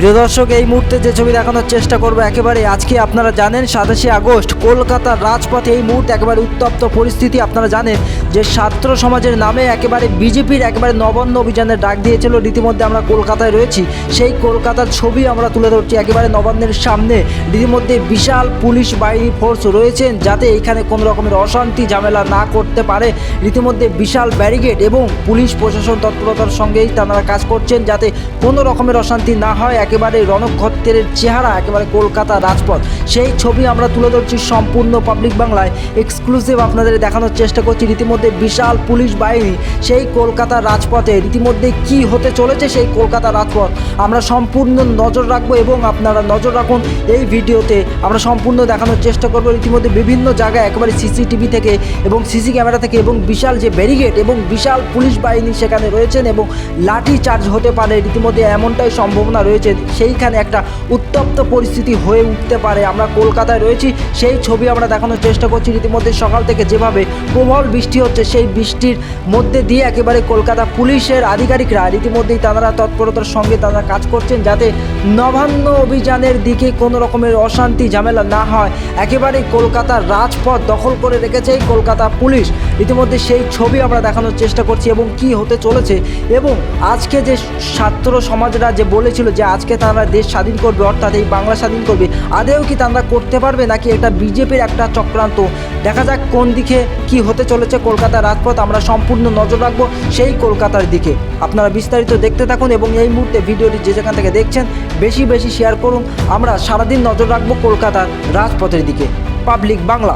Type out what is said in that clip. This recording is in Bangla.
প্রিয় দর্শক, এই মুহূর্তে যে ছবি দেখানোর চেষ্টা করব একেবারে, আজকে আপনারা জানেন সাতাশে আগস্ট, কলকাতার রাজপথে এই মুহূর্তে একেবারে উত্তপ্ত পরিস্থিতি। আপনারা জানেন যে ছাত্র সমাজের নামে একেবারে বিজেপির একেবারে নবান্ন অভিযানের ডাক দিয়েছিল, রীতিমধ্যে আমরা কলকাতায় রয়েছি। সেই কলকাতার ছবি আমরা তুলে ধরছি একেবারে নবান্নের সামনে। রীতিমধ্যে বিশাল পুলিশ বাহিনী ফোর্স রয়েছেন, যাতে এখানে কোনো রকমের অশান্তি, ঝামেলা না করতে পারে। রীতিমধ্যে বিশাল ব্যারিগেড এবং পুলিশ প্রশাসন তৎপরতার সঙ্গেই তারা কাজ করছেন, যাতে কোনো রকমের অশান্তি না হয়। একেবারে রণক্ষত্রের চেহারা, একেবারে কলকাতা রাজপথ। সেই ছবি আমরা তুলে ধরছি সম্পূর্ণ পাবলিক বাংলায়। এক্সক্লুসিভ আপনাদের দেখানোর চেষ্টা করছি রীতিমধ্যে বিশাল পুলিশ বাহিনী। সেই কলকাতা রাজপথে রীতিমধ্যে কি হতে চলেছে সেই কলকাতা রাজপথ আমরা সম্পূর্ণ নজর রাখব এবং আপনারা নজর রাখুন এই ভিডিওতে। আমরা সম্পূর্ণ দেখানোর চেষ্টা করব রীতিমধ্যে বিভিন্ন জায়গায় একেবারে সিসিটিভি থেকে এবং সিসি ক্যামেরা থেকে এবং বিশাল যে ব্যারিগেড এবং বিশাল পুলিশ বাহিনী সেখানে রয়েছেন এবং লাঠি চার্জ হতে পারে। রীতিমধ্যে এমনটাই সম্ভাবনা রয়েছে সেইখানে একটা উত্তপ্ত পরিস্থিতি হয়ে উঠতে পারে। আমরা কলকাতায় রয়েছি, সেই ছবি আমরা দেখানোর চেষ্টা করছি। রীতিমধ্যে সকাল থেকে যেভাবে প্রবল বৃষ্টি হচ্ছে, সেই বৃষ্টির মধ্যে দিয়ে একেবারে কলকাতা পুলিশের আধিকারিকরা ইতিমধ্যেই তারা তৎপরতার সঙ্গে তারা কাজ করছেন যাতে নবান্ন অভিযানের দিকে কোনো রকমের অশান্তি, ঝামেলা না হয়। একেবারে কলকাতার রাজপথ দখল করে রেখেছে কলকাতা পুলিশ। ইতিমধ্যে সেই ছবি আমরা দেখানোর চেষ্টা করছি এবং কি হতে চলেছে এবং আজকে যে ছাত্র সমাজরা যে বলেছিল যে আজকে তারা দেশ স্বাধীন করবে, অর্থাৎ এই বাংলা স্বাধীন করবে। আদেও কি তারা করতে পারবে নাকি এটা বিজেপির একটা চক্রান্ত? দেখা যাক কোন দিকে কি হতে চলেছে কলকাতার রাজপথ। আমরা সম্পূর্ণ নজর রাখব সেই কলকাতার দিকে। আপনারা বিস্তারিত দেখতে থাকুন এবং এই মুহূর্তে ভিডিওটি যে যেখান থেকে দেখছেন, বেশি বেশি শেয়ার করুন। আমরা সারাদিন নজর রাখব কলকাতার রাজপথের দিকে। পাবলিক বাংলা